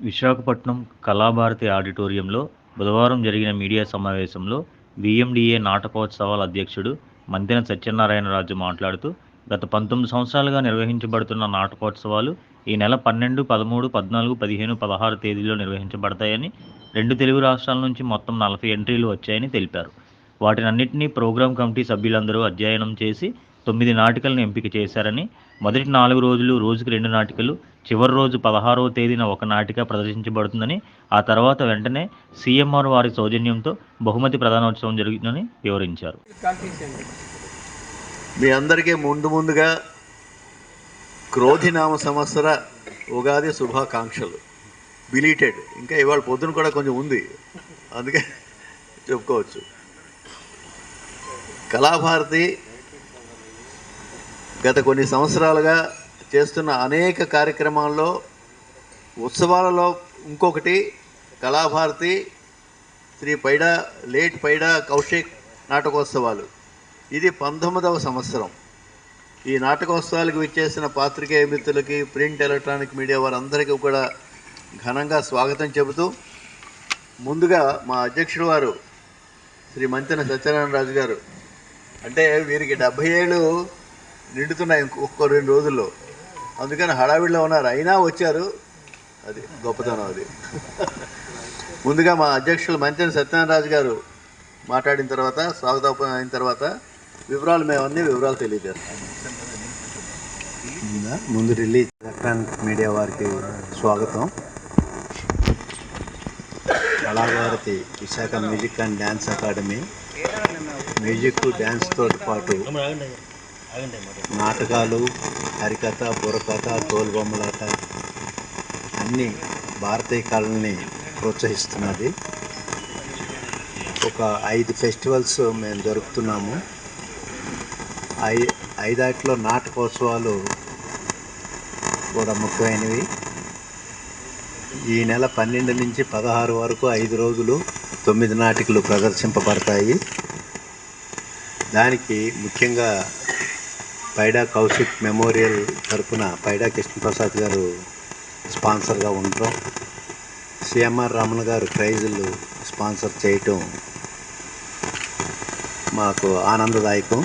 విశాఖపట్నం కళాభారతి ఆడిటోరియంలో బుధవారం జరిగిన మీడియా సమావేశంలో విఎండిఏ నాటకోత్సవాల అధ్యక్షుడు మంతెన సత్యనారాయణరాజు మాట్లాడుతూ గత పంతొమ్మిది సంవత్సరాలుగా నిర్వహించబడుతున్న నాటకోత్సవాలు ఈ నెల పన్నెండు పదమూడు పద్నాలుగు పదిహేను పదహారు తేదీల్లో నిర్వహించబడతాయని రెండు తెలుగు రాష్ట్రాల నుంచి మొత్తం నలభై ఎంట్రీలు వచ్చాయని తెలిపారు. వాటినన్నింటినీ ప్రోగ్రాం కమిటీ సభ్యులందరూ అధ్యయనం చేసి తొమ్మిది నాటికలను ఎంపిక చేశారని మొదటి నాలుగు రోజులు రోజుకు రెండు నాటికలు చివరి రోజు పదహారవ తేదీన ఒక నాటిక ప్రదర్శించబడుతుందని ఆ తర్వాత వెంటనే సీఎంఆర్ వారి సౌజన్యంతో బహుమతి ప్రధానోత్సవం జరుగుతుందని వివరించారు. మీ అందరికీ ముందు ముందుగా క్రోధినామ సంవత్సర ఉగాది శుభాకాంక్షలు. బిలీటెడ్ ఇంకా ఇవాళ పొద్దున కూడా కొంచెం ఉంది. అందుకే చెప్పుకోవచ్చు. కళాభారతి గత కొన్ని సంవత్సరాలుగా చేస్తున్న అనేక కార్యక్రమాల్లో ఉత్సవాలలో ఇంకొకటి కళాభారతి శ్రీ పైడా లేట్ పైడా కౌశిక్ నాటకోత్సవాలు. ఇది పంతొమ్మిదవ సంవత్సరం. ఈ నాటకోత్సవాలకు విచ్చేసిన పాత్రికేయ మిత్రులకి ప్రింట్ ఎలక్ట్రానిక్ మీడియా వారందరికీ కూడా ఘనంగా స్వాగతం చెబుతూ ముందుగా మా అధ్యక్షుడు వారు శ్రీ మంతెన సత్యనారాయణ రాజు గారు. అంటే వీరికి డెబ్భై ఏళ్ళు నిండుతున్నాయి ఇంకొక రెండు రోజుల్లో. అందుకని హడావిడిలో ఉన్నారు. అయినా వచ్చారు. అది గొప్పతనం అది. ముందుగా మా అధ్యక్షులు మంచని సత్యనారాజు గారు మాట్లాడిన తర్వాత స్వాగతం అయిన తర్వాత వివరాలు మేము అన్ని వివరాలు తెలియజేస్తాం. ముందు రిలీజ్ ఎలక్ట్రానిక్ మీడియా వారికి స్వాగతం. Kalabharathi Visakha music and dance academy music డ్యాన్స్తో పాటు నాటకాలు హరికథ బుర్రకథ తోలుబొమ్మలాట అన్ని భారతీయ కళల్ని ప్రోత్సహిస్తున్నది. ఒక ఐదు ఫెస్టివల్స్ మేము జరుపుతున్నాము. ఐ ఐదాటిలో నాటకోత్సవాలు కూడా ముఖ్యమైనవి. ఈ నెల పన్నెండు నుంచి పదహారు వరకు ఐదు రోజులు తొమ్మిది నాటికలు ప్రదర్శింపబడతాయి. దానికి ముఖ్యంగా పైడా కౌశిక్ మెమోరియల్ తరపున పైడా కృష్ణప్రసాద్ గారు స్పాన్సర్గా ఉండటం సిఎంఆర్ రమణ గారు ప్రైజులు స్పాన్సర్ చేయటం మాకు ఆనందదాయకం.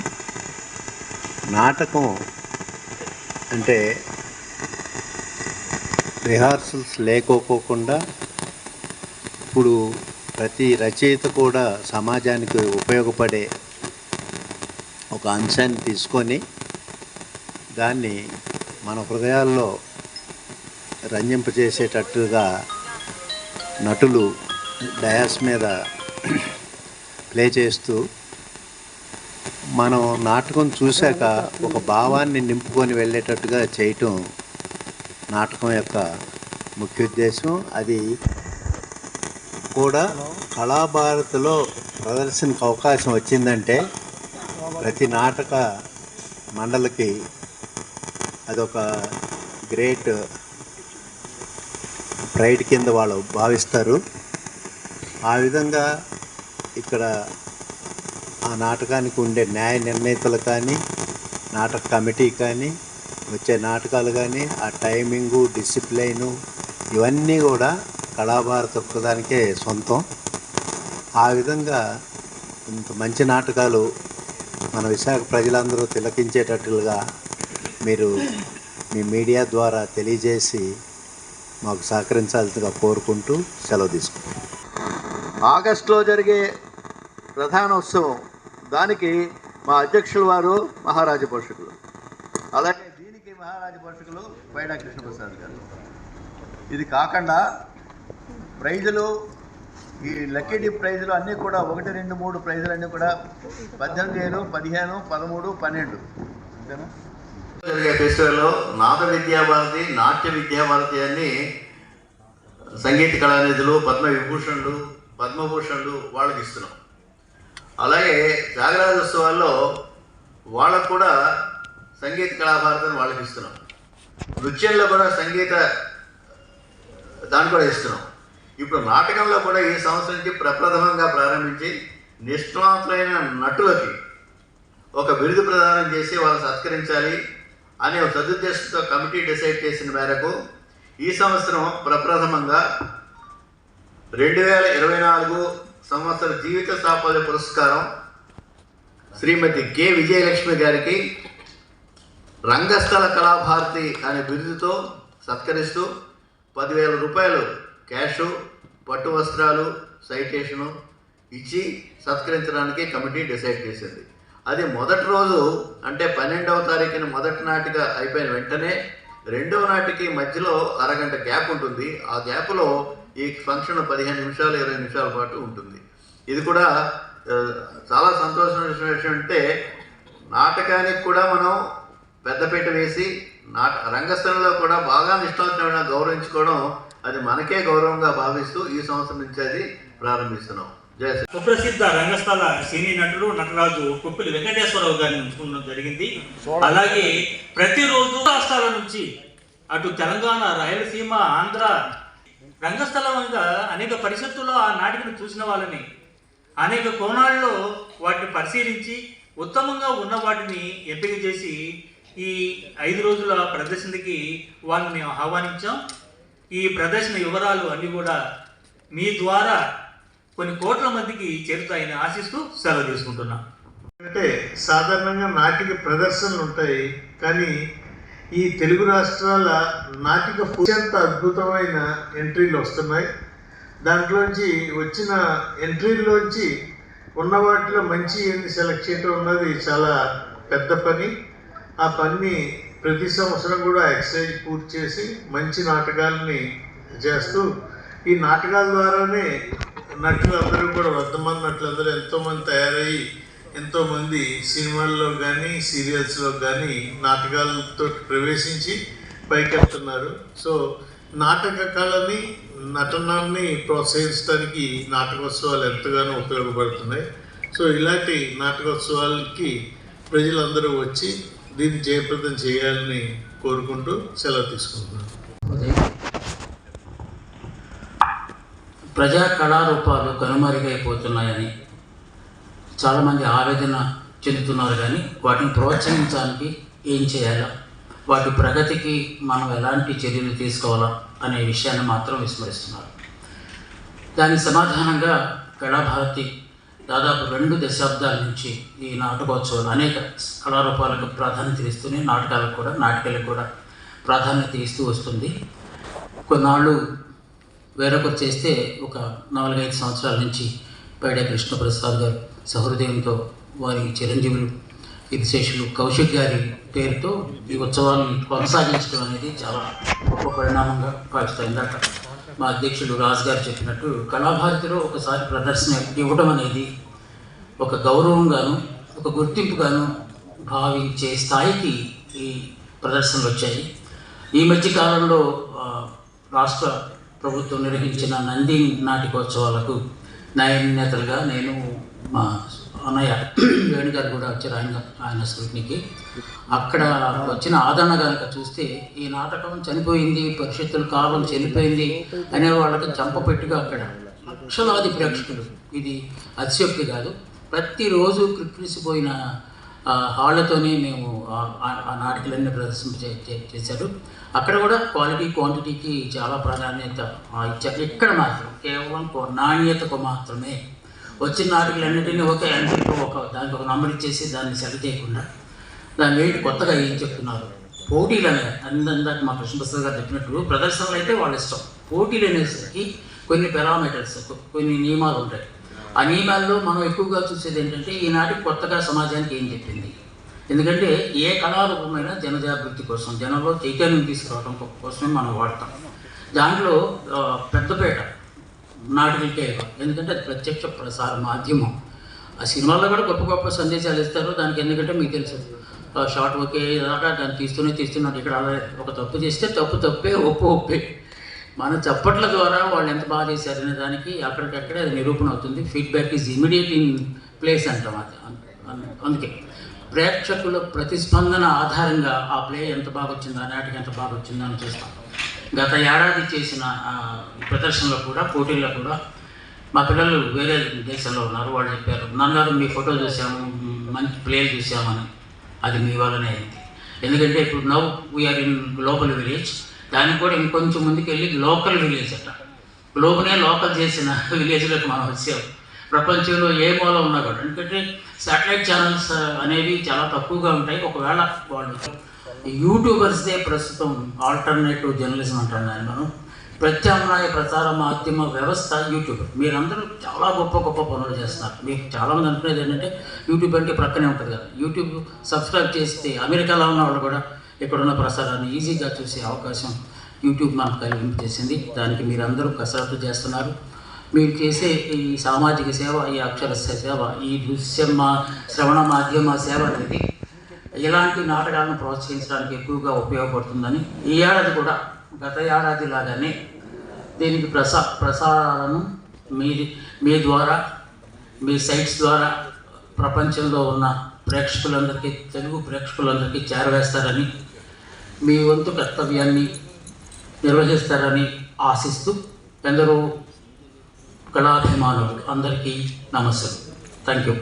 నాటకం అంటే రిహార్సల్స్ లేకపోకుండా ఇప్పుడు ప్రతి రచయిత కూడా సమాజానికి ఉపయోగపడే ఒక అంశాన్ని తీసుకొని దాన్ని మన హృదయాల్లో రంజింపజేసేటట్టుగా నటులు డయాస్ మీద ప్లే చేస్తూ మనం నాటకం చూశాక ఒక భావాన్ని నింపుకొని వెళ్ళేటట్టుగా చేయటం నాటకం యొక్క ముఖ్య ఉద్దేశం అది కూడా కళాభారతిలో ప్రదర్శనకు అవకాశం వచ్చిందంటే ప్రతి నాటక మండలికి అదొక గ్రేట్ ప్రైడ్ కింద వాళ్ళు భావిస్తారు. ఆ విధంగా ఇక్కడ ఆ నాటకానికి ఉండే న్యాయ నిర్ణేతలు కానీ నాటక కమిటీ కానీ వచ్చే నాటకాలు కానీ ఆ టైమింగు డిసిప్లైను ఇవన్నీ కూడా కళాభారత ఒక్కదానికే సొంతం. ఆ విధంగా ఇంత మంచి నాటకాలు మన విశాఖ ప్రజలందరూ తిలకించేటట్లుగా మీరు మీ మీడియా ద్వారా తెలియజేసి మాకు సహకరించాల్సిందిగా కోరుకుంటూ సెలవు తీసుకుంటాం ఆగస్టులో జరిగే ప్రధాన ఉత్సవం దానికి మా అధ్యక్షులు వారు మహారాజ పోషకులు. అలాగే దీనికి మహారాజ పోషకులు పైడా కృష్ణప్రసాద్ గారు. ఇది కాకుండా ప్రైజులు ఈ లక్కీ డిప్ ప్రైజులు అన్నీ కూడా ఒకటి రెండు మూడు ప్రైజులు అన్నీ కూడా పద్దెనిమిది ఏడు పదిహేను పదమూడు పన్నెండు. అంతేనా? జరిగే ఫెస్టివల్లో నాద విద్యాభారతి నాట్య విద్యాభారతి అని సంగీత కళానిధులు పద్మ విభూషణులు పద్మభూషణులు వాళ్ళకి ఇస్తున్నాం. అలాగే త్యాగరాజోత్సవాల్లో వాళ్ళకు కూడా సంగీత కళాభారతిని వాళ్ళకి ఇస్తున్నాం. నృత్యంలో కూడా సంగీత దాన్ని కూడా ఇస్తున్నాం. ఇప్పుడు నాటకంలో కూడా ఈ సంవత్సరం నుంచి ప్రప్రథమంగా ప్రారంభించి నిష్ణాతులైన నటులకి ఒక బిరుదు ప్రదానం చేసి వాళ్ళని సత్కరించాలి. అనే ఒక సదుద్దేశంతో కమిటీ డిసైడ్ చేసిన మేరకు ఈ సంవత్సరం ప్రప్రథమంగా రెండు వేల ఇరవై నాలుగు సంవత్సర జీవిత సాఫల్య పురస్కారం శ్రీమతి కె. విజయలక్ష్మి గారికి రంగస్థల కళాభారతి అనే బిరుదుతో సత్కరిస్తూ పదివేల రూపాయలు క్యాషు పట్టు వస్త్రాలు సైటేషను ఇచ్చి సత్కరించడానికి కమిటీ డిసైడ్ చేసింది. అది మొదటి రోజు అంటే పన్నెండవ తారీఖున మొదటి నాటిగా అయిపోయిన వెంటనే రెండవ నాటికి మధ్యలో అరగంట గ్యాప్ ఉంటుంది. ఆ గ్యాప్లో ఈ ఫంక్షన్ పదిహేను నిమిషాలు ఇరవై నిమిషాల పాటు ఉంటుంది. ఇది కూడా చాలా సంతోషమైన విషయం అంటే నాటకానికి కూడా మనం పెద్దపీట వేసి నాట రంగస్థలంలో కూడా బాగా నిష్ఠాంతమైన గౌరవించుకోవడం అది మనకే గౌరవంగా భావిస్తూ ఈ సంవత్సరం నుంచి అది ప్రారంభిస్తున్నాం. సుప్రసిద్ధ రంగస్థల సినీ నటుడు నటరాజు కుప్పిలి వెంకటేశ్వరరావు గారిని ఉంచుకోవడం జరిగింది. అలాగే ప్రతిరోజు రాష్ట్రాల నుంచి అటు తెలంగాణ రాయలసీమ ఆంధ్ర రంగస్థలంగా అనేక పరిషత్తుల్లో ఆ నాటికను చూసిన వాళ్ళని అనేక కోణాల్లో వాటిని పరిశీలించి ఉత్తమంగా ఉన్న వాటిని ఎంపిక చేసి ఈ ఐదు రోజుల ప్రదర్శనకి వాళ్ళని మేము ఆహ్వానించాం. ఈ ప్రదర్శన వివరాలు అన్ని కూడా మీ ద్వారా కొన్ని కోట్ల మందికి చేరుతాయని ఆశిస్తూ సెలవు తీసుకుంటున్నా. అంటే సాధారణంగా నాటిక ప్రదర్శనలు ఉంటాయి కానీ ఈ తెలుగు రాష్ట్రాల నాటిక అత్యంత అద్భుతమైన ఎంట్రీలు వస్తున్నాయి. దాంట్లోంచి వచ్చిన ఎంట్రీల్లోంచి ఉన్న వాటిలో మంచి ఎన్ని సెలెక్ట్ చేయటం అన్నది చాలా పెద్ద పని. ఆ పని ప్రతి సంవత్సరం కూడా ఎక్సైజ్ పూర్తి చేసి మంచి నాటకాలని చేస్తూ ఈ నాటకాల ద్వారానే నటులందరూ కూడా వర్ధమాన నటులందరూ ఎంతోమంది తయారయ్యి ఎంతోమంది సినిమాల్లో కానీ సీరియల్స్లో కానీ నాటకాలతో ప్రవేశించి పైకెళ్తున్నారు సో నాటక కళని నటనాన్ని ప్రోత్సహించడానికి నాటకోత్సవాలు ఎంతగానో ఉపయోగపడుతున్నాయి. సో ఇలాంటి నాటకోత్సవాలకి ప్రజలందరూ వచ్చి దీన్ని జయప్రదం చేయాలని కోరుకుంటూ సెలవు తీసుకుంటున్నాను. ప్రజా కళారూపాలు కనుమరుగైపోతున్నాయని చాలామంది ఆవేదన చెందుతున్నారు కానీ వాటిని ప్రోత్సహించడానికి ఏం చేయాలా? వాటి ప్రగతికి మనం ఎలాంటి చర్యలు తీసుకోవాలా అనే విషయాన్ని మాత్రం విస్మరిస్తున్నారు. దానికి సమాధానంగా కళాభారతి దాదాపు రెండు దశాబ్దాల నుంచి ఈ నాటకోత్సవాలు అనేక కళారూపాలకు ప్రాధాన్యత ఇస్తూనే నాటకాలకు కూడా నాటకాలకు కూడా ప్రాధాన్యత ఇస్తూ వస్తుంది. కొన్నాళ్ళు వేరొకరు చేస్తే ఒక నాలుగైదు సంవత్సరాల నుంచి పైడే కృష్ణప్రసాద్ గారు సహృదయంతో వారి చిరంజీవులు విశేషులు కౌశిక్ గారి పేరుతో ఈ ఉత్సవాలను కొనసాగించడం అనేది చాలా గొప్ప పరిణామంగా భావిస్తాం ఇందాక మా అధ్యక్షుడు రాజు గారు చెప్పినట్టు కళాభారతిలో ఒకసారి ప్రదర్శన ఇవ్వడం అనేది ఒక గౌరవంగాను ఒక గుర్తింపుగాను భావించే స్థాయికి ఈ ప్రదర్శనలు వచ్చాయి. ఈ మధ్య కాలంలో రాష్ట్ర ప్రభుత్వం నిర్వహించిన నంది నాటికోత్సవాలకు న్యాయనేతలుగా నేను మా అన్నయ్య వేణుగారు కూడా వచ్చారు ఆయన ఆయన స్క్రూటినికి అక్కడ వచ్చిన ఆదరణ కనుక చూస్తే ఈ నాటకం చనిపోయింది పరిషత్తుల కాలం చనిపోయింది అనే వాళ్ళకి చంపపెట్టుగా అక్కడ లక్షలాది ప్రేక్షకులు. ఇది అతిశక్తి కాదు. ప్రతిరోజు క్రిక్కిసిపోయిన హాళ్ళతోనే మేము ఆ- ఆ- ఆ నాటికలన్నీ ప్రదర్శన చే- చేశారు. అక్కడ కూడా క్వాలిటీ క్వాంటిటీకి చాలా ప్రాధాన్యత. ఇచ్చారు ఇక్కడ మాత్రం కేవలం నాణ్యతకు మాత్రమే. వచ్చిన నాటికలన్నింటినీ ఒకే ఎంట్రీతో ఒక దానికి ఒక నంబర్ ఇచ్చేసి దాన్ని సెలెక్ట్ చేయకుండా దాన్ని ఏంటి కొత్తగా ఏం చెప్తున్నారు? పోటీలు అనే అందాక మా కృష్ణప్రసాద్ గారు చెప్పినట్టు ప్రదర్శనలు అయితే వాళ్ళ ఇష్టం. పోటీలు అనేసరికి కొన్ని పారామీటర్స్ కొన్ని నియమాలు ఉంటాయి. ఆ నియమాల్లో మనం ఎక్కువగా చూసేది ఏంటంటే ఈనాటికి కొత్తగా సమాజానికి ఏం చెప్పింది? ఎందుకంటే ఏ కళారూపమైన జనజాగృతి కోసం జనంలో చైతన్యం తీసుకురావడం కోసమే మనం వాడతాం. దాంట్లో పెద్దపేట నాటికలకే ఎందుకంటే అది ప్రత్యక్ష ప్రసార మాధ్యమం. ఆ సినిమాల్లో కూడా గొప్ప గొప్ప సందేశాలు ఇస్తారు దానికి ఎందుకంటే మీకు తెలుసు. ఆ షార్ట్ ఓకే దాకా దాన్ని తీస్తూనే తీస్తున్నాడు ఇక్కడ అలా ఒక తప్పు చేస్తే తప్పు తప్పే ఒప్పు ఒప్పే. మన చప్పట్ల ద్వారా వాళ్ళు ఎంత బాగా చేశారనే దానికి అక్కడికక్కడే అది నిరూపణ అవుతుంది. Feedback is immediate in place అంటాం అది అందుకే. ప్రేక్షకుల ప్రతిస్పందన ఆధారంగా ఆ ప్లే ఎంత బాగా వచ్చిందో ఆ నాటికి ఎంత బాగా వచ్చిందో అని చూస్తాం. గత ఏడాది చేసిన ప్రదర్శనలో కూడా పోటీల్లో కూడా మా పిల్లలు వేరే దేశంలో ఉన్నారు. వాళ్ళు చెప్పారు నాన్నగారు మీ ఫోటో చూసాము మంచి ప్లేలు చూసామని అది మీ వల్లనే అయింది. ఎందుకంటే ఇప్పుడు now we are in global village. దానికి కూడా ఇంకొంచెం ముందుకెళ్ళి లోకల్ విలేజ్ అట. లోపలే లోకల్ చేసిన విలేజ్లోకి మనం వచ్చాము ప్రపంచంలో ఏ మూల ఉన్నా కూడా. ఎందుకంటే సాటిలైట్ ఛానల్స్ uh, అనేవి చాలా తక్కువగా ఉంటాయి. ఒకవేళ వాళ్ళు యూట్యూబర్స్దే ప్రస్తుతం ఆల్టర్నేటివ్ జర్నలిజం అంటాను దాన్ని మనం ప్రత్యామ్నాయ ప్రచార మాధ్యమ వ్యవస్థ యూట్యూబ్. మీరందరూ చాలా గొప్ప గొప్ప పనులు చేస్తున్నారు. మీకు చాలామంది అనుకునేది ఏంటంటే యూట్యూబ్ అంటే ప్రక్కనే ఉంటుంది కదా. యూట్యూబ్ సబ్స్క్రైబ్ చేస్తే అమెరికాలో ఉన్న వాళ్ళు కూడా ఇక్కడున్న ప్రసారాన్ని ఈజీగా చూసే అవకాశం యూట్యూబ్ మనకు కలిగించేసింది దానికి మీరందరూ కసరత్తు చేస్తున్నారు. మీరు చేసే ఈ సామాజిక సేవ ఈ అక్షర సేవ ఈ దృశ్య మా శ్రవణ మాధ్యమ సేవ అనేది ఇలాంటి నాటకాలను ప్రోత్సహించడానికి ఎక్కువగా ఉపయోగపడుతుందని ఈ ఏడాది కూడా గత ఏడాది లాగానే దీనికి ప్రసా ప్రసారాలను మీ మీ ద్వారా మీ సైట్స్ ద్వారా ప్రపంచంలో ఉన్న ప్రేక్షకులందరికీ తెలుగు ప్రేక్షకులందరికీ చేరవేస్తారని మీ వంతు కర్తవ్యాన్ని నిర్వహిస్తారని ఆశిస్తూ ఎందరో కళాభిమానులకు అందరికీ నమస్కారం. Thank you